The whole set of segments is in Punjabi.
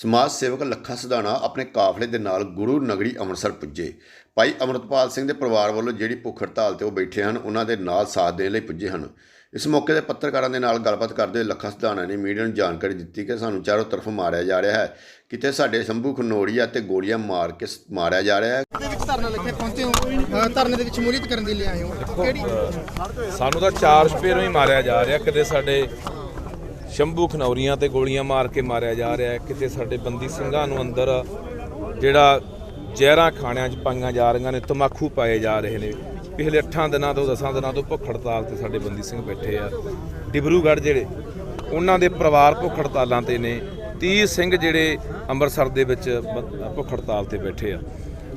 ਸਮਾਜ ਸੇਵਕ ਲੱਖਾ ਸਿਧਾਣਾ ਆਪਣੇ ਕਾਫਲੇ ਦੇ ਨਾਲ ਗੁਰੂ ਨਗਰੀ ਅੰਮ੍ਰਿਤਸਰ ਪੁੱਜੇ। ਭਾਈ ਅਮਰਤਪਾਲ ਸਿੰਘ ਦੇ ਪਰਿਵਾਰ ਵੱਲੋਂ ਜਿਹੜੀ ਭੁੱਖ ਹੜਤਾਲ ਤੇ ਉਹ ਬੈਠੇ ਹਨ ਉਹਨਾਂ ਦੇ ਨਾਲ ਸਾਥ ਦੇਣ ਲਈ ਪੁੱਜੇ ਹਨ। ਇਸ ਮੌਕੇ ਤੇ ਪੱਤਰਕਾਰਾਂ ਦੇ ਨਾਲ ਗੱਲਬਾਤ ਕਰਦੇ ਹੋਏ ਲੱਖਾ ਸਿਧਾਣਾ ਨੇ ਮੀਡੀਆ ਨੂੰ ਜਾਣਕਾਰੀ ਦਿੱਤੀ ਕਿ ਸਾਨੂੰ ਚਾਰੋਂ ਤਰਫ ਮਾਰਿਆ ਜਾ ਰਿਹਾ ਹੈ। ਕਿਤੇ ਸਾਡੇ ਸ਼ੰਭੂ ਖਨੋੜੀਆ ਤੇ ਗੋਲੀਆਂ ਮਾਰ ਕੇ ਮਾਰਿਆ ਜਾ ਰਿਹਾ ਹੈ। ਦੇ ਵਿੱਚ ਧਰਨਾ ਲੱਗੇ ਪਹੁੰਚੇ ਹੋ। ਧਰਨੇ ਦੇ ਵਿੱਚ ਸ਼ਮੂਲੀਅਤ ਕਰਨ ਦੇ ਲਈ ਆਏ ਹੋ। ਕਿਹੜੀ ਸਾਨੂੰ ਤਾਂ ਚਾਰ ਸਪੇਰੋਂ ਹੀ ਮਾਰਿਆ ਜਾ ਰਿਹਾ। ਕਿਤੇ ਸਾਡੇ ਸ਼ੰਭੂ ਖਨੌਰੀਆਂ ਤੇ ਗੋਲੀਆਂ ਮਾਰ ਕੇ ਮਾਰਿਆ ਜਾ ਰਿਹਾ ਹੈ, ਕਿਤੇ ਸਾਡੇ ਬੰਦੀ ਸਿੰਘਾਂ ਨੂੰ ਅੰਦਰ ਜਿਹੜਾ ਜ਼ਹਿਰਾਂ ਖਾਣਿਆਂ 'ਚ ਪਾਈਆਂ ਜਾ ਰਹੀਆਂ ਨੇ ਤਮਾਕੂ ਪਾਏ ਜਾ ਰਹੇ ਨੇ। ਪਿਛਲੇ 8 ਦਿਨਾਂ ਤੋਂ 10 ਦਿਨਾਂ ਤੋਂ ਭੁੱਖ ਹੜਤਾਲ ਤੇ ਸਾਡੇ ਬੰਦੀ ਸਿੰਘ ਬੈਠੇ ਆ। ਡਿਬਰੂਗੜ੍ਹ ਜਿਹੜੇ ਉਹਨਾਂ ਦੇ ਪਰਿਵਾਰ ਭੁੱਖ ਹੜਤਾਲਾਂ ਤੇ ਨੇ। 30 ਸਿੰਘ ਜਿਹੜੇ ਅੰਮ੍ਰਿਤਸਰ ਦੇ ਵਿੱਚ ਭੁੱਖ ਹੜਤਾਲ ਤੇ ਬੈਠੇ ਆ।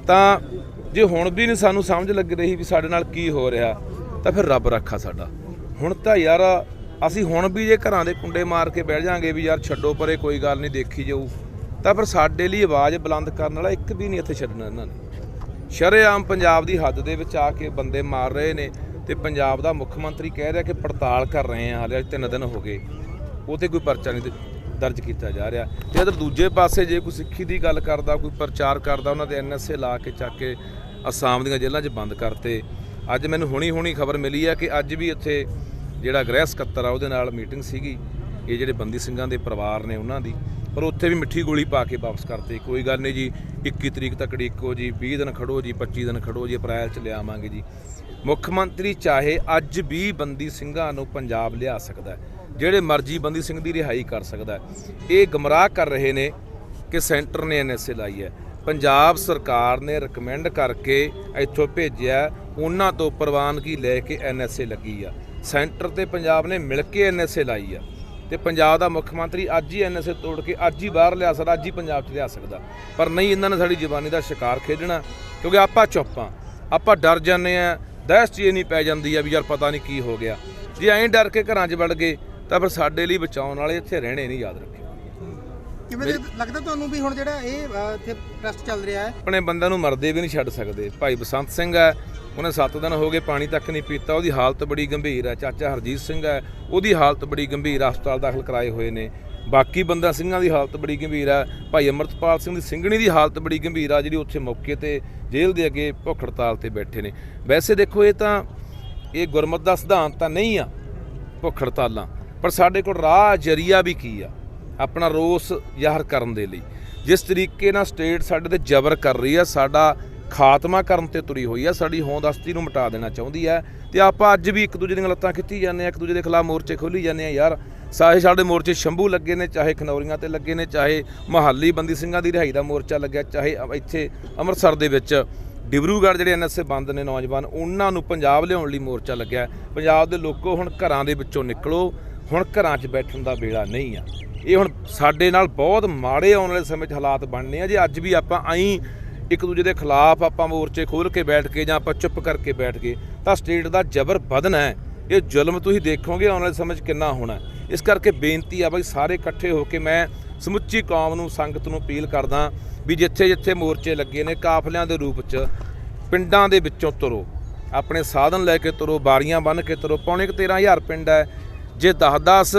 ਤਾਂ ਜੇ ਹੁਣ ਵੀ ਨਹੀਂ ਸਾਨੂੰ ਸਮਝ ਲੱਗ ਰਹੀ ਵੀ ਸਾਡੇ ਨਾਲ ਕੀ ਹੋ ਰਿਹਾ ਤਾਂ ਫਿਰ ਰੱਬ ਰੱਖਾ ਸਾਡਾ। ਹੁਣ ਤਾਂ ਯਾਰ ਅਸੀਂ ਹੁਣ ਵੀ ਜੇ ਘਰਾਂ ਦੇ ਕੁੰਡੇ ਮਾਰ ਕੇ ਬਹਿ ਜਾਾਂਗੇ ਵੀ ਯਾਰ ਛੱਡੋ ਪਰੇ, ਕੋਈ ਗੱਲ ਨਹੀਂ, ਦੇਖੀ ਜਾਊ। ਤਾਂ ਫਿਰ ਸਾਡੇ ਲਈ ਆਵਾਜ਼ ਬੁਲੰਦ ਕਰਨ ਵਾਲਾ ਇੱਕ ਵੀ ਨਹੀਂ ਇੱਥੇ ਛੱਡਣਾ ਇਹਨਾਂ ਨੇ। ਸ਼ਰੇਆਮ ਪੰਜਾਬ ਦੀ ਹੱਦ ਦੇ ਵਿੱਚ ਆ ਕੇ ਬੰਦੇ ਮਾਰ ਰਹੇ ਨੇ ਤੇ ਪੰਜਾਬ ਦਾ ਮੁੱਖ ਮੰਤਰੀ ਕਹਿ ਰਿਹਾ ਕਿ ਪੜਤਾਲ ਕਰ ਰਹੇ ਆ, ਹਾਲੇ ਤਿੰਨ ਦਿਨ ਹੋ ਗਏ। ਉਹ ਤੇ ਕੋਈ ਪਰਚਾ ਨਹੀਂ ਦਰਜ ਕੀਤਾ ਜਾ ਰਿਹਾ। ਤੇ ਅਦਰ ਦੂਜੇ ਪਾਸੇ ਜੇ ਕੋਈ ਸਿੱਖੀ ਦੀ ਗੱਲ ਕਰਦਾ, ਕੋਈ ਪ੍ਰਚਾਰ ਕਰਦਾ, ਉਹਨਾਂ ਦੇ ਐਨਐਸਏ ਲਾ ਕੇ ਚੱਕ ਕੇ ਅਸਾਮ ਦੀਆਂ ਜੇਲ੍ਹਾਂ 'ਚ ਬੰਦ ਕਰਤੇ। ਅੱਜ ਮੈਨੂੰ ਹੁਣੀ ਹੁਣੀ ਖਬਰ ਮਿਲੀ ਹੈ ਕਿ ਅੱਜ ਵੀ ਇੱਥੇ ਜਿਹੜਾ ਗ੍ਰਹਿ ਸਕੱਤਰ ਆ, ਉਹਦੇ ਨਾਲ ਮੀਟਿੰਗ ਸੀਗੀ। ਇਹ ਜਿਹੜੇ ਬੰਦੀ ਸਿੰਘਾਂ ਦੇ ਪਰਿਵਾਰ ਨੇ ਉਹਨਾਂ ਦੀ। ਪਰ ਉੱਥੇ ਵੀ ਮਿੱਠੀ ਗੋਲੀ ਪਾ ਕੇ ਵਾਪਸ ਕਰਤੇ। ਕੋਈ ਗੱਲ ਨਹੀਂ ਜੀ 21 ਤਰੀਕ ਤੱਕ ਡੀਕੋ ਜੀ 20 ਦਿਨ ਖੜੋ ਜੀ 25 ਦਿਨ ਖੜੋ ਜੀ, ਅਪ੍ਰੈਲ ਚ ਲਿਆਵਾਂਗੇ ਜੀ। ਮੁੱਖ ਮੰਤਰੀ ਚਾਹੇ ਅੱਜ ਵੀ ਬੰਦੀ ਸਿੰਘਾਂ ਨੂੰ ਪੰਜਾਬ ਲਿਆ ਸਕਦਾ ਜਿਹੜੇ ਮਰਜ਼ੀ ਬੰਦੀ ਸਿੰਘ ਦੀ ਰਿਹਾਈ ਕਰ ਸਕਦਾ ਇਹ ਗਮਰਾਹ ਕਰ ਰਹੇ ਨੇ ਕਿ ਸੈਂਟਰ ਨੇ ਐਨਐਸਏ ਲਾਈ ਹੈ। ਪੰਜਾਬ ਸਰਕਾਰ ਨੇ ਰეკਮੈਂਡ ਕਰਕੇ ਇੱਥੋਂ ਭੇਜਿਆ ਉਹਨਾਂ ਤੋਂ ਪ੍ਰਵਾਨਗੀ ਲੈ ਕੇ ਐਨਐਸਏ ਲੱਗੀ ਆ। ਸੈਂਟਰ ਤੇ ਪੰਜਾਬ ਨੇ ਮਿਲ ਕੇ ਐਨਐਸਏ ਲਾਈ ਆ। ਤੇ ਪੰਜਾਬ ਦਾ ਮੁੱਖ ਮੰਤਰੀ ਅੱਜ ਹੀ ਐਨਐਸਏ ਤੋੜ ਕੇ ਅੱਜ ਹੀ ਬਾਹਰ ਲਿਆ ਸਕਦਾ, ਅੱਜ ਹੀ ਪੰਜਾਬ 'ਚ ਲਿਆ ਸਕਦਾ। ਪਰ ਨਹੀਂ, ਇਹਨਾਂ ਨੇ ਸਾਡੀ ਜ਼ਬਾਨੀ ਦਾ ਸ਼ਿਕਾਰ ਖੇਡਣਾ। ਕਿਉਂਕਿ ਆਪਾਂ ਚੁੱਪ ਆ। ਆਪਾਂ ਡਰ ਜਾਂਦੇ ਆ। ਦਹਿਸ਼ਤ ਇਹ ਨਹੀਂ ਪੈ ਜਾਂਦੀ ਆ ਵੀ ਯਾਰ ਪਤਾ ਨਹੀਂ ਕੀ ਹੋ ਗਿਆ। ਜੇ ਐਂ ਡਰ ਕੇ ਘਰਾਂ 'ਚ ਵੜ ਗਏ, ਤਾਂ ਫਿਰ ਸਾਡੇ ਲਈ ਬਚਾਉਣ ਵਾਲੇ ਇੱਥੇ ਰਹਿਣੇ ਨਹੀਂ, ਯਾਦ ਰੱਖਿਓ। ਕਿਵੇਂ ਦੇ ਲੱਗਦਾ ਤੁਹਾਨੂੰ ਵੀ ਹੁਣ ਜਿਹੜਾ ਇਹ ਅ, ਇੱਥੇ ਪ੍ਰੈਸਟ ਚੱਲ ਰਿਹਾ ਹੈ? ਆਪਣੇ ਬੰਦਿਆਂ ਨੂੰ ਮਰਦੇ ਵੀ ਨਹੀਂ ਛੱਡ ਸਕਦੇ। ਭਾਈ ਬਸੰਤ ਸਿੰਘ ਹੈ ਉਹਨੇ 7 ਦਿਨ ਹੋ ਗਏ ਪਾਣੀ ਤੱਕ ਨਹੀਂ ਪੀਤਾ। ਉਹਦੀ ਹਾਲਤ ਬੜੀ ਗੰਭੀਰ ਹੈ। ਚਾਚਾ ਹਰਜੀਤ ਸਿੰਘ ਹੈ ਉਹਦੀ ਹਾਲਤ ਬੜੀ ਗੰਭੀਰ ਹਸਪਤਾਲ ਦਾਖਲ ਕਰਾਏ ਹੋਏ ਨੇ। ਬਾਕੀ ਬੰਦਾ ਸਿੰਘਾਂ ਦੀ ਹਾਲਤ ਬੜੀ ਗੰਭੀਰ ਹੈ। ਭਾਈ ਅਮਰਤਪਾਲ ਸਿੰਘ ਦੀ ਸਿੰਘਣੀ ਦੀ ਹਾਲਤ ਬੜੀ ਗੰਭੀਰ ਆ ਜਿਹੜੀ ਉੱਥੇ ਮੌਕੇ ਤੇ ਜੇਲ੍ਹ ਦੇ ਅੱਗੇ ਭੁੱਖ ਹੜਤਾਲ ਤੇ ਬੈਠੇ ਨੇ। ਵੈਸੇ ਦੇਖੋ ਇਹ ਤਾਂ ਇਹ ਗੁਰਮਤ ਦਾ ਸਿਧਾਂਤ ਤਾਂ ਨਹੀਂ ਆ ਭੁੱਖ ਹੜਤਾਲਾਂ। ਪਰ ਸਾਡੇ ਕੋਲ ਰਾਹ ਜਰੀਆ ਵੀ ਕੀ ਆ? ਆਪਣਾ ਰੋਸ ਜ਼ਾਹਰ ਕਰਨ ਦੇ ਲਈ। ਜਿਸ ਤਰੀਕੇ ਨਾਲ ਸਟੇਟ ਸਾਡੇ ਤੇ ਜ਼ਬਰ ਕਰ ਰਹੀ ਹੈ ਸਾਡਾ ਖਾਤਮਾ ਕਰਨ ਤੇ ਤੁਰੀ ਹੋਈ ਹੈ ਸਾਡੀ ਹੋਂਦਸਤੀ ਨੂੰ ਮਿਟਾ ਦੇਣਾ ਚਾਹੁੰਦੀ ਹੈ ਤੇ ਆਪਾਂ ਅੱਜ ਵੀ ਇੱਕ ਦੂਜੇ ਦੀਆਂ ਲੱਤਾਂ ਖਿੱਚੀ ਜਾਂਦੇ ਆ, ਇੱਕ ਦੂਜੇ ਦੇ ਖਿਲਾਫ ਮੋਰਚੇ ਖੋਲੀ ਜਾਂਦੇ ਆ, ਯਾਰ। ਸਾਰੇ ਸਾਡੇ ਮੋਰਚੇ ਸ਼ੰਭੂ ਲੱਗੇ ਨੇ, ਚਾਹੇ ਖਨੌਰੀਆਂ ਤੇ ਲੱਗੇ ਨੇ, ਚਾਹੇ ਮਹਾਲੀ ਬੰਦੀ ਸਿੰਘਾਂ ਦੀ ਰਿਹਾਈ ਦਾ ਮੋਰਚਾ ਲੱਗਿਆ, ਚਾਹੇ ਇੱਥੇ ਅੰਮ੍ਰਿਤਸਰ ਦੇ ਵਿੱਚ ਡਿਬਰੂਗੜ੍ਹ ਜਿਹੜੇ ਐਨਐਸਏ ਬੰਦ ਨੇ ਨੌਜਵਾਨ, ਉਹਨਾਂ ਨੂੰ ਪੰਜਾਬ ਲਿਆਉਣ ਲਈ ਮੋਰਚਾ ਲੱਗਿਆ। ਪੰਜਾਬ ਦੇ ਲੋਕੋ ਹੁਣ ਘਰਾਂ ਦੇ ਵਿੱਚੋਂ ਨਿਕਲੋ। ਹੁਣ ਘਰਾਂ 'ਚ ਬੈਠਣ ਦਾ ਵੇਲਾ ਨਹੀਂ ਆ। ਇਹ ਹੁਣ ਸਾਡੇ ਨਾਲ ਬਹੁਤ ਮਾੜੇ ਆਉਣ ਵਾਲੇ ਸਮੇਂ 'ਚ ਹਾਲਾਤ ਬਣਨੇ ਆ। ਜੇ ਅੱਜ ਵੀ ਆਪਾਂ ਆਈ ਇੱਕ ਦੂਜੇ ਦੇ ਖਿਲਾਫ ਆਪਾਂ ਮੋਰਚੇ ਖੋਲ ਕੇ ਬੈਠ ਕੇ ਜਾਂ ਆਪਾਂ ਚੁੱਪ ਕਰਕੇ ਬੈਠ ਗਏ ਤਾਂ ਸਟੇਟ ਦਾ ਜ਼ਬਰ ਵਧਣਾ ਹੈ। ਇਹ ਜ਼ੁਲਮ ਤੁਸੀਂ ਦੇਖੋਗੇ ਆਉਣ ਵਾਲੇ ਸਮੇਂ 'ਚ ਕਿੰਨਾ ਹੋਣਾ ਇਸ ਕਰਕੇ ਬੇਨਤੀ ਆ ਬਈ ਸਾਰੇ ਇਕੱਠੇ ਹੋ ਕੇ ਮੈਂ ਸਮੁੱਚੀ ਕੌਮ ਨੂੰ, ਸੰਗਤ ਨੂੰ ਅਪੀਲ ਕਰਦਾ ਵੀ ਜਿੱਥੇ ਜਿੱਥੇ ਮੋਰਚੇ ਲੱਗੇ ਨੇ ਕਾਫਲਿਆਂ ਦੇ ਰੂਪ 'ਚ, ਪਿੰਡਾਂ ਦੇ ਵਿੱਚੋਂ ਤੁਰੋ। ਆਪਣੇ ਸਾਧਨ ਲੈ ਕੇ ਤੁਰੋ, ਬਾਰੀਆਂ ਬੰਨ ਕੇ ਤੁਰੋ। ਪੌਣੇ ਕੁ 13000 ਪਿੰਡ ਹੈ। ਜੇ 10-10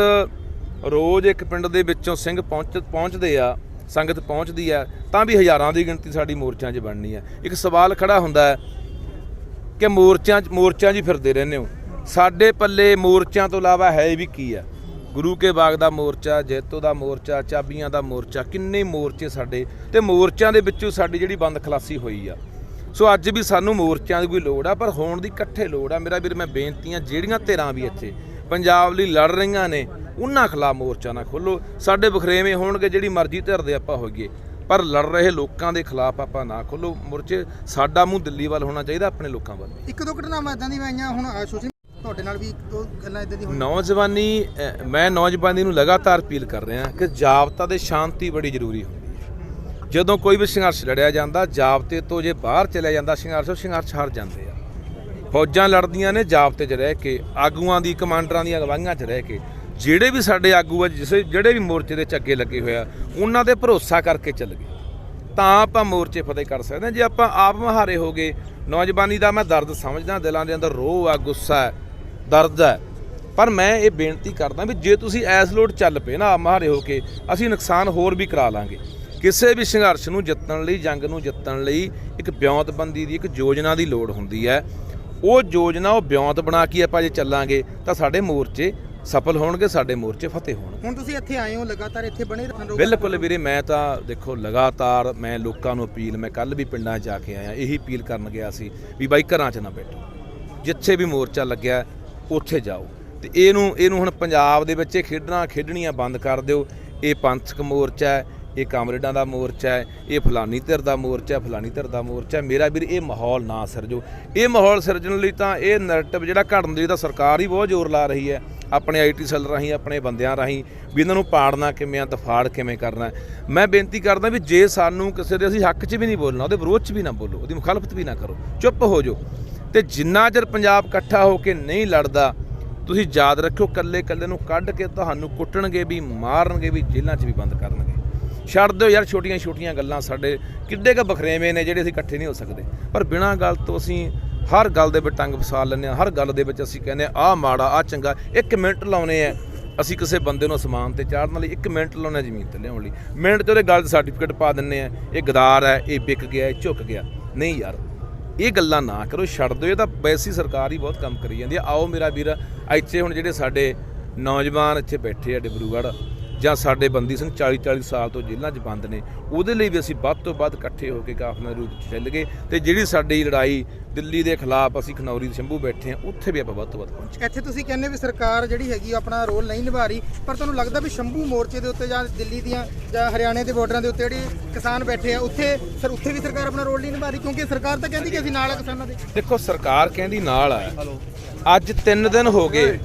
ਰੋਜ਼ ਇੱਕ ਪਿੰਡ ਦੇ ਵਿੱਚੋਂ ਸਿੰਘ ਪਹੁੰਚ ਪਹੁੰਚਦੇ ਆ, ਸੰਗਤ ਪਹੁੰਚਦੀ ਆ, ਤਾਂ ਵੀ ਹਜ਼ਾਰਾਂ ਦੀ ਗਿਣਤੀ ਸਾਡੀ ਮੋਰਚਿਆਂ 'ਚ ਬਣਨੀ ਹੈ ਇੱਕ ਸਵਾਲ ਖੜਾ ਹੁੰਦਾ ਹੈ ਕਿ ਮੋਰਚਿਆਂ 'ਚ ਮੋਰਚਿਆਂ 'ਚ ਹੀ ਫਿਰਦੇ ਰਹਿੰਦੇ ਹੋ। ਸਾਡੇ ਪੱਲੇ ਮੋਰਚਿਆਂ ਤੋਂ ਇਲਾਵਾ ਹੈ ਵੀ ਕੀ ਆ? ਗੁਰੂ ਕੇ ਬਾਗ ਦਾ ਮੋਰਚਾ, ਜੈਤੋ ਦਾ ਮੋਰਚਾ, ਚਾਬੀਆਂ ਦਾ ਮੋਰਚਾ, ਕਿੰਨੇ ਮੋਰਚੇ ਸਾਡੇ? ਤੇ ਮੋਰਚਿਆਂ ਦੇ ਵਿੱਚੋਂ ਸਾਡੀ ਜਿਹੜੀ ਬੰਦ ਖਲਾਸੀ ਹੋਈ ਆ। ਸੋ ਅੱਜ ਵੀ ਸਾਨੂੰ ਮੋਰਚਿਆਂ ਦੀ ਕੋਈ ਲੋੜ ਆ, ਪਰ ਹੋਣ ਦੀ ਇਕੱਠੇ ਲੋੜ ਆ। ਮੇਰਾ ਵੀਰ, ਮੈਂ ਬੇਨਤੀਆਂ ਜਿਹੜੀਆਂ ਧਿਰਾਂ ਵੀ ਇੱਥੇ ਪੰਜਾਬ ਲਈ ਲੜ ਰਹੀਆਂ ਨੇ ਉਹਨਾਂ ਖਿਲਾਫ ਮੋਰਚਾ ਨਾ ਖੋਲੋ ਸਾਡੇ ਬਖਰੇਵੇਂ ਹੋਣਗੇ ਜਿਹੜੀ ਮਰਜ਼ੀ ਧਿਰ ਦੇ ਆਪਾਂ ਹੋਈਏ। ਪਰ ਲੜ ਰਹੇ ਲੋਕਾਂ ਦੇ ਖਿਲਾਫ ਆਪਾਂ ਨਾ ਖੋਲੋ ਮੋਰਚੇ ਸਾਡਾ ਮੂੰਹ ਦਿੱਲੀ ਵੱਲ ਹੋਣਾ ਚਾਹੀਦਾ ਆਪਣੇ ਲੋਕਾਂ ਵੱਲ। ਇੱਕ ਦੋ ਘਟਨਾਵਾਂ ਇਦਾਂ ਦੀਆਂ ਆਈਆਂ ਹੁਣ ਸੋਸ਼ਲ ਤੁਹਾਡੇ ਨਾਲ ਵੀ ਦੋ ਗੱਲਾਂ ਇਦਾਂ ਦੀਆਂ ਹੋਈਆਂ। ਨੌਜਵਾਨੀ ਮੈਂ ਨੌਜਵਾਨੀ ਨੂੰ ਲਗਾਤਾਰ ਅਪੀਲ ਕਰ ਰਿਹਾ ਕਿ ਜਾਬਤਾ ਤੇ ਸ਼ਾਂਤੀ ਬੜੀ ਜ਼ਰੂਰੀ ਹੁੰਦੀ ਹੈ। ਜਦੋਂ ਕੋਈ ਵੀ ਸੰਘਰਸ਼ ਲੜਿਆ ਜਾਂਦਾ ਜਾਬਤੇ ਤੋਂ ਜੇ ਬਾਹਰ ਚਲਿਆ ਜਾਂਦਾ ਸੰਘਰਸ਼ ਉਹ ਸੰਘਰਸ਼ ਹਾਰ ਜਾਂਦੇ ਆ। ਫੌਜਾਂ ਲੜਦੀਆਂ ਨੇ ਜਾਬਤੇ 'ਚ ਰਹਿ ਕੇ, ਆਗੂਆਂ ਦੀ, ਕਮਾਂਡਰਾਂ ਦੀਆਂ ਅਗਵਾਈਆਂ 'ਚ ਰਹਿ ਕੇ। ਜਿਹੜੇ ਵੀ ਸਾਡੇ ਆਗੂ ਆ, ਜਿਸੇ ਜਿਹੜੇ ਵੀ ਮੋਰਚੇ ਦੇ ਚੱਗੇ ਅੱਗੇ ਲੱਗੇ ਹੋਇਆ ਉਹਨਾਂ ਤੇ ਭਰੋਸਾ ਕਰਕੇ ਚੱਲ ਗਏ। ਤਾਂ ਆਪਾਂ ਮੋਰਚੇ ਫਤਿਹ ਕਰ ਸਕਦੇ ਹਾਂ। ਜੇ ਆਪਾਂ ਆਪ ਮਹਾਰੇ ਹੋ ਗਏ, ਨੌਜਵਾਨੀ ਦਾ ਮੈਂ ਦਰਦ ਸਮਝਦਾ, ਦਿਲਾਂ ਦੇ ਅੰਦਰ ਰੋਹ ਆ, ਗੁੱਸਾ ਹੈ, ਦਰਦ ਹੈ। ਪਰ ਮੈਂ ਇਹ ਬੇਨਤੀ ਕਰਦਾ ਵੀ ਜੇ ਤੁਸੀਂ ਐਸ ਲੋਡ ਚੱਲ ਪਏ ਨਾ ਮਾਰੇ ਹੋ ਕੇ, ਅਸੀਂ ਨੁਕਸਾਨ ਹੋਰ ਵੀ ਕਰਾ ਲਾਂਗੇ। ਕਿਸੇ ਵੀ ਸੰਘਰਸ਼ ਨੂੰ ਜਿੱਤਣ ਲਈ, ਜੰਗ ਨੂੰ ਜਿੱਤਣ ਲਈ ਇੱਕ ਬਿਉਂਤਬੰਦੀ ਦੀ, ਇੱਕ ਯੋਜਨਾ ਦੀ ਲੋੜ ਹੁੰਦੀ ਹੈ। ਉਹ ਯੋਜਨਾ ਉਹ ਬਿਉਂਤ ਬਣਾ ਕੇ ਆਪਾਂ ਜੇ ਚੱਲਾਂਗੇ ਤਾਂ ਸਾਡੇ ਮੋਰਚੇ ਸਫਲ ਹੋਣਗੇ ਸਾਡੇ ਮੋਰਚੇ ਫਤਿਹ ਹੋਣਗੇ। ਹੁਣ ਤੁਸੀਂ ਇੱਥੇ ਆਏ ਹੋ ਲਗਾਤਾਰ ਇੱਥੇ ਬਣੇ ਰਹਿਣ ਰਹੋ ਬਿਲਕੁਲ ਵੀਰੇ ਮੈਂ ਤਾਂ ਦੇਖੋ ਲਗਾਤਾਰ ਮੈਂ ਲੋਕਾਂ ਨੂੰ ਅਪੀਲ ਮੈਂ ਕੱਲ ਵੀ ਪਿੰਡਾਂ 'ਚ ਜਾ ਕੇ ਆਇਆ ਇਹੀ ਅਪੀਲ ਕਰਨ ਗਿਆ ਸੀ ਵੀ ਬਾਈ ਘਰਾਂ 'ਚ ਨਾ ਬੈਠੋ। ਜਿੱਥੇ ਵੀ ਮੋਰਚਾ ਲੱਗਿਆ ਉੱਥੇ ਜਾਓ। ਤੇ ਇਹਨੂੰ ਇਹਨੂੰ ਹੁਣ ਪੰਜਾਬ ਦੇ ਵਿੱਚ ਇਹ ਖੇਡਣਾ ਖੇਡਣੀਆਂ ਬੰਦ ਕਰ ਦਿਓ। ਇਹ ਪੰਥਕ ਮੋਰਚਾ ਹੈ ਇਹ ਕਾਮਰੇਡਾਂ ਦਾ ਮੋਰਚਾ ਹੈ ਇਹ ਫਲਾਨੀ ਧਿਰ ਦਾ ਮੋਰਚਾ ਹੈ, ਫਲਾਨੀ ਧਿਰ ਦਾ ਮੋਰਚਾ ਮੇਰਾ ਵੀਰ ਇਹ ਮਾਹੌਲ ਨਾ ਸਿਰਜੋ। ਇਹ ਮਾਹੌਲ ਸਿਰਜਣ ਲਈ ਤਾਂ ਇਹ ਨੈਰੇਟਿਵ ਜਿਹੜਾ ਘੜਨ ਲਈ ਤਾਂ ਸਰਕਾਰ ਹੀ ਬਹੁਤ ਜ਼ੋਰ ਲਾ ਰਹੀ ਹੈ। ਆਪਣੇ ਆਈਟੀ ਸੈੱਲ ਰਾਹੀਂ ਆਪਣੇ ਬੰਦਿਆਂ ਰਾਹੀਂ ਵੀ ਇਹਨਾਂ ਨੂੰ ਪਾੜਨਾ ਕਿਵੇਂ ਆ ਦਫਾੜ ਕਿਵੇਂ ਕਰਨਾ ਮੈਂ ਬੇਨਤੀ ਕਰਦਾ ਵੀ ਜੇ ਸਾਨੂੰ ਕਿਸੇ ਦੇ ਅਸੀਂ ਹੱਕ 'ਚ ਵੀ ਨਹੀਂ ਬੋਲਣਾ ਉਹਦੇ ਵਿਰੋਧ 'ਚ ਵੀ ਨਾ ਬੋਲੋ ਉਹਦੀ ਮੁਖਾਲਫਤ ਵੀ ਨਾ ਕਰੋ। ਚੁੱਪ ਹੋ ਜਾਓ। ਤੇ ਜਿੰਨਾ ਚਿਰ ਪੰਜਾਬ ਇਕੱਠਾ ਹੋ ਕੇ ਨਹੀਂ ਲੜਦਾ ਤੁਸੀਂ ਯਾਦ ਰੱਖਿਓ ਕੱਲੇ ਕੱਲੇ ਨੂੰ ਕੱਢ ਕੇ ਤੁਹਾਨੂੰ ਕੁੱਟਣਗੇ ਵੀ ਮਾਰਨਗੇ ਵੀ ਜੇਲ੍ਹਾਂ 'ਚ ਵੀ ਬੰਦ ਕਰਨਗੇ। ਛੱਡ ਦਿਓ ਯਾਰ ਛੋਟੀਆਂ ਛੋਟੀਆਂ ਗੱਲਾਂ ਸਾਡੇ। ਕਿੱਡੇ ਕ ਬਖਰੇਵੇਂ ਨੇ ਜਿਹੜੇ ਅਸੀਂ ਇਕੱਠੇ ਨਹੀਂ ਹੋ ਸਕਦੇ। ਪਰ ਬਿਨਾਂ ਗੱਲ ਤੋਂ ਅਸੀਂ ਹਰ ਗੱਲ ਦੇ ਵਿੱਚ ਟੰਗ ਫਸਾ ਲੈਂਦੇ ਹਾਂ। ਹਰ ਗੱਲ ਦੇ ਵਿੱਚ ਅਸੀਂ ਕਹਿੰਦੇ ਆ ਆਹ ਮਾੜਾ, ਆਹ ਚੰਗਾ, ਇੱਕ ਮਿੰਟ ਲਾਉਨੇ ਆ। ਅਸੀਂ ਕਿਸੇ ਬੰਦੇ ਨੂੰ ਅਸਮਾਨ ਤੇ ਚਾੜਨ ਲਈ ਇੱਕ ਮਿੰਟ ਲਾਉਨੇ ਆ ਜ਼ਮੀਨ ਤੇ ਲਿਆਉਣ ਲਈ। ਮਿੰਟ ਤੇ ਉਹਦੇ ਗੱਲ 'ਤੇ ਸਰਟੀਫਿਕੇਟ ਪਾ ਦਿੰਨੇ ਆ। ਇਹ ਗਦਾਰ ਹੈ, ਇਹ ਵਿਕ ਗਿਆ, ਇਹ ਝੁੱਕ ਗਿਆ। ਨਹੀਂ ਯਾਰ, ਇਹ ਗੱਲਾਂ ਨਾ ਕਰੋ, ਛੱਡ ਦਿਓ। ਇਹ ਤਾਂ ਵੈਸੀ ਸਰਕਾਰ ਹੀ ਬਹੁਤ ਕੰਮ ਕਰੀ ਜਾਂਦੀ ਆ। ਆਓ ਮੇਰਾ ਵੀਰ, ਇੱਥੇ ਹੁਣ ਜਿਹੜੇ ਸਾਡੇ ਨੌਜਵਾਨ ਇੱਥੇ ਬੈਠੇ ਆ ਡਿਬਰੂਗੜ੍ਹ। ਜਾਂ ਸਾਡੇ ਬੰਦੀ ਸਿੰਘ 40 40 ਸਾਲ ਤੋਂ ਜੇਲ੍ਹਾਂ 'ਚ ਬੰਦ ਨੇ ਉਹਦੇ ਲਈ ਵੀ ਅਸੀਂ ਵੱਧ ਤੋਂ ਵੱਧ ਇਕੱਠੇ ਹੋ ਕੇ ਕਾਫਲਾ ਰੂਪ 'ਚ ਚੱਲ ਗਏ ਤੇ ਜਿਹੜੀ ਸਾਡੀ ਲੜਾਈ ਦਿੱਲੀ ਦੇ ਖਿਲਾਫ ਅਸੀਂ ਖਨੌਰੀ ਦੇ ਸ਼ੰਭੂ ਬੈਠੇ ਆ ਉੱਥੇ ਵੀ ਆਪਾਂ ਵੱਧ ਤੋਂ ਵੱਧ ਪਹੁੰਚੇ। ਇੱਥੇ ਤੁਸੀਂ ਕਹਿੰਦੇ ਵੀ ਸਰਕਾਰ ਜਿਹੜੀ ਹੈਗੀ ਆਪਣਾ ਰੋਲ ਨਹੀਂ ਨਿਭਾ ਰਹੀ ਪਰ ਤੁਹਾਨੂੰ ਲੱਗਦਾ ਵੀ ਸ਼ੰਭੂ ਮੋਰਚੇ ਦੇ ਉੱਤੇ ਜਾਂ ਦਿੱਲੀ ਦੀਆਂ ਜਾਂ ਹਰਿਆਣੇ ਦੇ ਬਾਰਡਰਾਂ ਦੇ ਉੱਤੇ ਜਿਹੜੀ ਕਿਸਾਨ ਬੈਠੇ ਆ ਉੱਥੇ ਸਰ ਉੱਥੇ ਵੀ ਸਰਕਾਰ ਆਪਣਾ ਰੋਲ ਨਹੀਂ ਨਿਭਾ ਰਹੀ ਕਿਉਂਕਿ ਸਰਕਾਰ ਤਾਂ ਕਹਿੰਦੀ ਕਿ ਅਸੀਂ ਨਾਲ ਆ ਕਿਸਾਨਾਂ ਦੇ। ਦੇਖੋ ਸਰਕਾਰ ਕਹਿੰਦੀ ਨਾਲ ਆ। ਅੱਜ 3 ਦਿਨ ਹੋ ਗਏ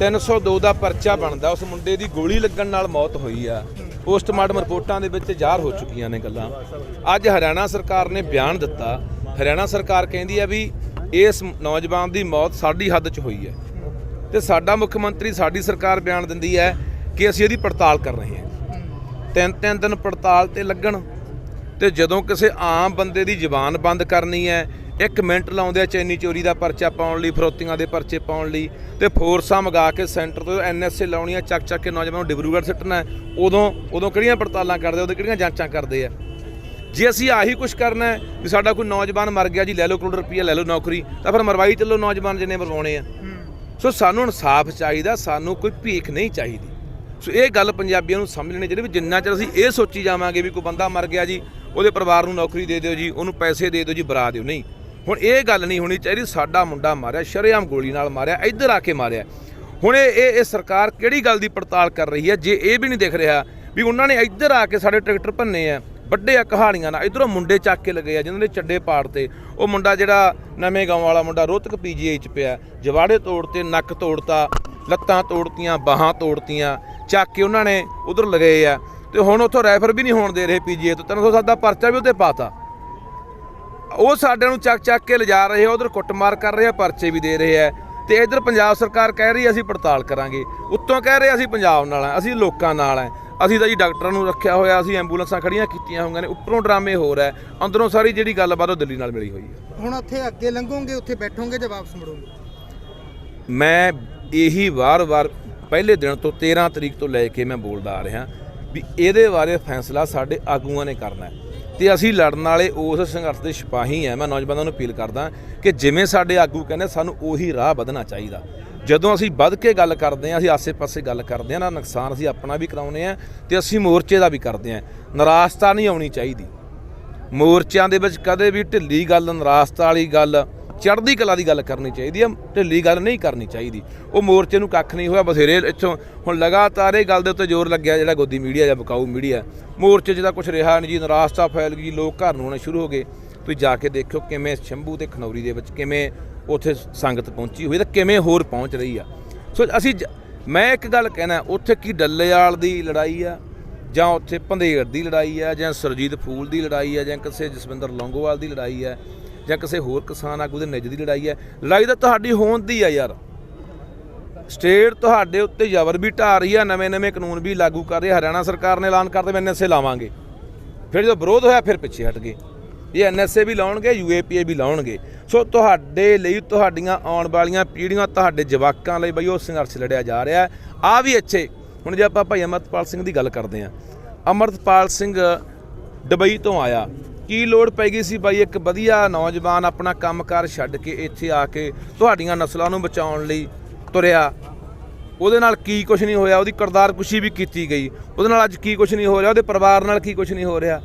302 ਦਾ ਪਰਚਾ ਬਣਦਾ, ਉਸ ਮੁੰਡੇ ਦੀ ਗੋਲੀ ਲੱਗਣ ਨਾਲ ਮੌਤ ਹੋਈ ਆ। ਪੋਸਟਮਾਰਟਮ ਰਿਪੋਰਟਾਂ ਦੇ ਵਿੱਚ ਜ਼ਾਹਰ ਹੋ ਚੁੱਕੀਆਂ ਨੇ ਗੱਲਾਂ। ਅੱਜ ਹਰਿਆਣਾ ਸਰਕਾਰ ਨੇ ਬਿਆਨ ਦਿੱਤਾ। ਹਰਿਆਣਾ ਸਰਕਾਰ ਕਹਿੰਦੀ ਆ ਵੀ ਇਸ ਨੌਜਵਾਨ ਦੀ ਮੌਤ ਸਾਡੀ ਹੱਦ 'ਚ ਹੋਈ ਹੈ। ਤੇ ਸਾਡਾ ਮੁੱਖ ਮੰਤਰੀ, ਸਾਡੀ ਸਰਕਾਰ ਬਿਆਨ ਦਿੰਦੀ ਹੈ ਕਿ ਅਸੀਂ ਇਹਦੀ ਪੜਤਾਲ ਕਰ ਰਹੇ ਹਾਂ। ਤਿੰਨ ਤਿੰਨ ਦਿਨ ਪੜਤਾਲ ਤੇ ਲੱਗਣ। ਤੇ ਜਦੋਂ ਕਿਸੇ ਆਮ ਬੰਦੇ ਦੀ ਜ਼ੁਬਾਨ ਬੰਦ ਕਰਨੀ ਹੈ ਇੱਕ ਮਿੰਟ ਲਾਉਂਦੇ ਆ ਚੈਨੀ ਚੋਰੀ ਦਾ ਪਰਚਾ ਪਾਉਣ ਲਈ ਫਰੋਤੀਆਂ ਦੇ ਪਰਚੇ ਪਾਉਣ ਲਈ ਤੇ ਫੋਰਸਾਂ ਮੰਗਾ ਕੇ ਸੈਂਟਰ ਤੋਂ ਐਨਐਸਏ ਲਾਉਣੀਆਂ ਚੱਕ ਚੱਕ ਕੇ ਨੌਜਵਾਨਾਂ ਨੂੰ ਡਿਬਰੂਗੜ੍ਹ ਸਿੱਟਣਾ। ਉਦੋਂ ਉਦੋਂ ਕਿਹੜੀਆਂ ਪੜਤਾਲਾਂ ਕਰਦੇ ਉਦੋਂ ਕਿਹੜੀਆਂ ਜਾਂਚਾਂ ਕਰਦੇ ਆ? ਜੇ ਅਸੀਂ ਆਹੀ ਕੁਝ ਕਰਨਾ ਹੈ ਵੀ ਸਾਡਾ ਕੋਈ ਨੌਜਵਾਨ ਮਰ ਗਿਆ ਜੀ ਲੈ ਲਓ ਕਰੋੜ ਰੁਪਈਆ ਲੈ ਲਓ ਨੌਕਰੀ ਤਾਂ ਫਿਰ ਮਰਵਾਈ ਚੱਲੋ ਨੌਜਵਾਨ ਜਿੰਨੇ ਮਰਵਾਉਣੇ ਆ। ਸੋ ਸਾਨੂੰ ਇਨਸਾਫ ਚਾਹੀਦਾ ਸਾਨੂੰ ਕੋਈ ਭੀਖ ਨਹੀਂ ਚਾਹੀਦੀ। ਸੋ ਇਹ ਗੱਲ ਪੰਜਾਬੀਆਂ ਨੂੰ ਸਮਝਣੀ ਚਾਹੀਦੀ ਵੀ ਜਿੰਨਾ ਚਿਰ ਅਸੀਂ ਇਹ ਸੋਚੀ ਜਾਵਾਂਗੇ ਵੀ ਕੋਈ ਬੰਦਾ ਮਰ ਗਿਆ ਜੀ ਉਹਦੇ ਪਰਿਵਾਰ ਨੂੰ ਨੌਕਰੀ ਦੇ ਦਿਓ ਜੀ ਉਹਨੂੰ ਪੈਸੇ ਦੇ ਦਿਓ ਜੀ ਬਰਾ ਦਿਓ। ਨਹੀਂ ਹੁਣ ਇਹ ਗੱਲ ਨਹੀਂ ਹੋਣੀ ਚਾਹੀਦੀ, ਸਾਡਾ ਮੁੰਡਾ ਮਾਰਿਆ, ਸ਼ਰੇਆਮ ਗੋਲੀ ਨਾਲ ਮਾਰਿਆ, ਇੱਧਰ ਆ ਕੇ ਮਾਰਿਆ। ਹੁਣ ਇਹ ਇਹ ਸਰਕਾਰ ਕਿਹੜੀ ਗੱਲ ਦੀ ਪੜਤਾਲ ਕਰ ਰਹੀ ਹੈ, ਜੇ ਇਹ ਵੀ ਨਹੀਂ ਦਿਖ ਰਿਹਾ ਵੀ ਉਹਨਾਂ ਨੇ ਇੱਧਰ ਆ ਕੇ ਸਾਡੇ ਟਰੈਕਟਰ ਭੰਨੇ ਆ, ਵੱਡੇ ਆ ਕਹਾਣੀਆਂ ਨਾਲ, ਇਧਰੋਂ ਮੁੰਡੇ ਚੱਕ ਕੇ ਲਗੇ ਆ, ਜਿਨ੍ਹਾਂ ਦੇ ਚੱਡੇ ਪਾੜ 'ਤੇ। ਉਹ ਮੁੰਡਾ ਜਿਹੜਾ ਨਵੇਂ ਗਾਉਂ ਵਾਲਾ ਮੁੰਡਾ ਰੋਹਤਕ ਪੀਜੀਆਈ ਚ ਪਿਆ, ਜਵਾੜੇ ਤੋੜ ਤੇ ਨੱਕ ਤੋੜਤਾ, ਲੱਤਾਂ ਤੋੜਤੀਆਂ, ਬਾਹਾਂ ਤੋੜਤੀਆਂ, ਚੱਕ ਕੇ ਉਹਨਾਂ ਨੇ ਉਧਰ ਲਗਾਏ ਆ। ਤੇ ਹੁਣ ਉੱਥੋਂ ਰੈਫਰ ਵੀ ਨਹੀਂ ਹੋਣ ਦੇ ਰਹੇ ਪੀਜੀਆਈ ਤੋਂ 307 ਦਾ ਪਰਚਾ ਵੀ ਉੱਤੇ ਪਾਤਾ। ਉਹ ਸਾਡਿਆਂ ਨੂੰ ਚੱਕ ਚੱਕ ਕੇ ਲਿਜਾ ਰਹੇ ਆ ਉਧਰ ਕੁੱਟਮਾਰ ਕਰ ਰਹੇ ਆ ਪਰਚੇ ਵੀ ਦੇ ਰਹੇ ਆ। ਤੇ ਇਧਰ ਪੰਜਾਬ ਸਰਕਾਰ ਕਹਿ ਰਹੀ ਅਸੀਂ ਪੜਤਾਲ ਕਰਾਂਗੇ। ਉੱਤੋਂ ਕਹਿ ਰਹੇ ਅਸੀਂ ਪੰਜਾਬ ਨਾਲ ਆ ਅਸੀਂ ਲੋਕਾਂ ਨਾਲ ਆ। ਅਸੀਂ ਤਾਂ ਜੀ ਡਾਕਟਰਾਂ ਨੂੰ ਰੱਖਿਆ ਹੋਇਆ ਅਸੀਂ ਐਂਬੂਲੈਂਸਾਂ ਖੜੀਆਂ ਕੀਤੀਆਂ ਹੋਈਆਂ ਨੇ ਉੱਪਰੋਂ ਡਰਾਮੇ ਹੋ ਰਿਹਾ ਅੰਦਰੋਂ ਸਾਰੀ ਜਿਹੜੀ ਗੱਲਬਾਤ ਉਹ ਦਿੱਲੀ ਨਾਲ ਮਿਲੀ ਹੋਈ ਹੈ ਹੁਣ ਉੱਥੇ ਅੱਗੇ ਲੰਘੋਗੇ ਉੱਥੇ ਬੈਠੋਗੇ ਜਾਂ ਵਾਪਸ ਮੁੜੋਗੇ? ਮੈਂ ਇਹੀ ਵਾਰ-ਵਾਰ ਪਹਿਲੇ ਦਿਨ ਤੋਂ 13 ਤਰੀਕ ਤੋਂ ਲੈ ਕੇ ਮੈਂ ਬੋਲਦਾ ਆ ਰਿਹਾ ਵੀ ਇਹਦੇ ਬਾਰੇ ਫੈਸਲਾ ਸਾਡੇ ਆਗੂਆਂ ਨੇ ਕਰਨਾ ਹੈ। ਤੇ ਅਸੀਂ ਲੜਨ ਵਾਲੇ ਉਸ ਸੰਘਰਸ਼ ਦੇ ਸਿਪਾਹੀ ਆ ਮੈਂ ਨੌਜਵਾਨਾਂ ਨੂੰ ਅਪੀਲ ਕਰਦਾ ਕਿ ਜਿਵੇਂ ਸਾਡੇ ਆਗੂ ਕਹਿੰਦੇ, ਸਾਨੂੰ ਉਹੀ ਰਾਹ ਵਧਣਾ ਚਾਹੀਦਾ। ਜਦੋਂ ਅਸੀਂ ਵੱਧ ਕੇ ਗੱਲ ਕਰਦੇ ਹਾਂ, ਅਸੀਂ ਆਸੇ-ਪਾਸੇ ਗੱਲ ਕਰਦੇ ਹਾਂ, ਨਾ ਨੁਕਸਾਨ ਅਸੀਂ ਆਪਣਾ ਵੀ ਕਰਾਉਨੇ ਆ ਤੇ ਅਸੀਂ ਮੋਰਚੇ ਦਾ ਵੀ ਕਰਦੇ ਹਾਂ। ਨਿਰਾਸ਼ਤਾ ਨਹੀਂ ਆਉਣੀ ਚਾਹੀਦੀ। ਮੋਰਚਿਆਂ ਦੇ ਵਿੱਚ ਕਦੇ ਵੀ ਢਿੱਲੀ ਗੱਲ, ਨਿਰਾਸ਼ਤਾ ਵਾਲੀ ਗੱਲ ਚੜ੍ਹਦੀ ਕਲਾ ਦੀ ਗੱਲ ਕਰਨੀ ਚਾਹੀਦੀ ਆ, ਢਿੱਲੀ ਗੱਲ ਨਹੀਂ ਕਰਨੀ ਚਾਹੀਦੀ। ਉਹ ਮੋਰਚੇ ਨੂੰ ਕੱਖ ਨਹੀਂ ਹੋਇਆ, ਬਥੇਰੇ ਇੱਥੋਂ ਹੁਣ ਲਗਾਤਾਰ ਇਹ ਗੱਲ ਦੇ ਉੱਤੇ ਜ਼ੋਰ ਲੱਗਿਆ ਜਿਹੜਾ ਗੋਦੀ ਮੀਡੀਆ ਜਾਂ ਬਕਾਊ ਮੀਡੀਆ। ਮੋਰਚੇ 'ਚ ਤਾਂ ਕੁਝ ਰਿਹਾ ਨਹੀਂ ਜੀ, ਨਿਰਾਸ਼ਤਾ ਫੈਲ ਗਈ, ਲੋਕ ਘਰ ਨੂੰ ਆਉਣੇ ਸ਼ੁਰੂ ਹੋ ਗਏ। ਤੁਸੀਂ ਜਾ ਕੇ ਦੇਖਿਓ ਕਿਵੇਂ ਸ਼ੰਭੂ ਤੇ ਖਨੌਰੀ ਦੇ ਵਿੱਚ ਕਿਵੇਂ ਉੱਥੇ ਸੰਗਤ ਪਹੁੰਚੀ ਹੋਈ ਤੇ ਕਿਵੇਂ ਹੋਰ ਪਹੁੰਚ ਰਹੀ ਆ। ਸੋ ਅਸੀਂ ਜ- ਮੈਂ ਇੱਕ ਗੱਲ ਕਹਿਣਾ, ਉੱਥੇ ਕੀ ਡੱਲੇਵਾਲ ਦੀ ਲੜਾਈ ਆ, ਜਾਂ ਉੱਥੇ ਭੰਦੇਰ ਦੀ ਲੜਾਈ ਆ, ਜਾਂ ਸਰਜੀਤ ਫੂਲ ਦੀ ਲੜਾਈ ਆ, ਜਾਂ ਕਿਸੇ ਜਸਵਿੰਦਰ ਲੌਂਗੋਵਾਲ ਦੀ ਲੜਾਈ ਆ ਜਾਂ ਕਿਸੇ ਹੋਰ ਕਿਸਾਨ ਆਗੂ ਦੇ ਨਿੱਜ ਦੀ ਲੜਾਈ ਹੈ। ਲੜਾਈ ਤਾਂ ਤੁਹਾਡੀ ਹੋਣ ਦੀ ਆ ਯਾਰ। ਸਟੇਟ ਤੁਹਾਡੇ ਉੱਤੇ ਜ਼ਬਰ ਵੀ ਢਾ ਰਹੀ ਆ ਨਵੇਂ-ਨਵੇਂ ਕਾਨੂੰਨ ਵੀ ਲਾਗੂ ਕਰ ਰਹੀ ਹਰਿਆਣਾ ਸਰਕਾਰ ਨੇ ਐਲਾਨ ਕਰਦੇ ਮੈਂ ਐਨਐਸਏ ਲਾਵਾਂਗੇ। ਫਿਰ ਜਦੋਂ ਵਿਰੋਧ ਹੋਇਆ, ਫਿਰ ਪਿੱਛੇ ਹਟ ਗਏ। ਇਹ ਐਨਐਸਏ ਵੀ ਲਾਉਣਗੇ ਯੂਏਪੀਏ ਵੀ ਲਾਉਣਗੇ। ਸੋ ਤੁਹਾਡੇ ਲਈ ਤੁਹਾਡੀਆਂ ਆਉਣ ਵਾਲੀਆਂ ਪੀੜ੍ਹੀਆਂ, ਤੁਹਾਡੇ ਜਵਾਕਾਂ ਲਈ ਬਈ ਉਹ ਸੰਘਰਸ਼ ਲੜਿਆ ਜਾ ਰਿਹਾ ਹੈ। ਆ ਵੀ ਅੱਛੇ ਹੁਣ ਜੇ ਆਪਾਂ ਭਾਈ ਅਮਰਤਪਾਲ ਸਿੰਘ ਦੀ ਗੱਲ ਕਰਦੇ ਹਾਂ। ਅਮਰਤਪਾਲ ਸਿੰਘ ਦੁਬਈ ਤੋਂ ਆਇਆ। ਕੀ ਲੋੜ ਪੈ ਗਈ ਸੀ ਬਾਈ? ਇੱਕ ਵਧੀਆ ਨੌਜਵਾਨ ਆਪਣਾ ਕੰਮਕਾਰ ਛੱਡ ਕੇ ਇੱਥੇ ਆ ਕੇ ਤੁਹਾਡੀਆਂ ਨਸਲਾਂ ਨੂੰ ਬਚਾਉਣ ਲਈ ਤੁਰਿਆ। ਉਹਦੇ ਨਾਲ ਕੀ ਕੁਝ ਨਹੀਂ ਹੋਇਆ? ਉਹਦੀ ਕਰਤਾਰਕੁਸ਼ੀ ਵੀ ਕੀਤੀ ਗਈ। ਉਹਦੇ ਨਾਲ ਅੱਜ ਕੀ ਕੁਝ ਨਹੀਂ ਹੋ ਰਿਹਾ? ਉਹਦੇ ਪਰਿਵਾਰ ਨਾਲ ਕੀ ਕੁਝ ਨਹੀਂ ਹੋ ਰਿਹਾ?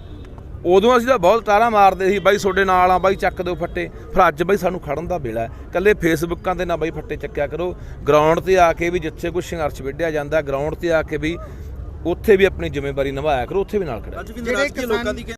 ਉਦੋਂ ਅਸੀਂ ਤਾਂ ਬਹੁਤ ਟਾਰਾਂ ਮਾਰਦੇ ਸੀ, ਬਾਈ ਤੁਹਾਡੇ ਨਾਲ ਆ, ਬਾਈ ਚੱਕ ਦਿਓ ਫੱਟੇ। ਫਿਰ ਅੱਜ ਬਾਈ ਸਾਨੂੰ ਖੜਨ ਦਾ ਵੇਲਾ ਹੈ। ਕੱਲੇ ਫੇਸਬੁੱਕਾਂ ਤੇ ਨਾ ਬਾਈ ਫੱਟੇ ਚੱਕਿਆ ਕਰੋ। ਗਰਾਊਂਡ ਤੇ ਆ ਕੇ ਵੀ ਜਿੱਥੇ ਕੋਈ ਸੰਘਰਸ਼ ਵਿੱਢਿਆ ਜਾਂਦਾ ਗਰਾਊਂਡ ਤੇ ਆ ਕੇ ਵੀ ਉੱਥੇ ਵੀ ਆਪਣੀ ਜ਼ਿੰਮੇਵਾਰੀ ਨਿਭਾਇਆ ਕਰੋ, ਉੱਥੇ ਵੀ ਨਾਲ ਖੜਾ ਜਿਹੜੇ ਲੋਕਾਂ ਦੀ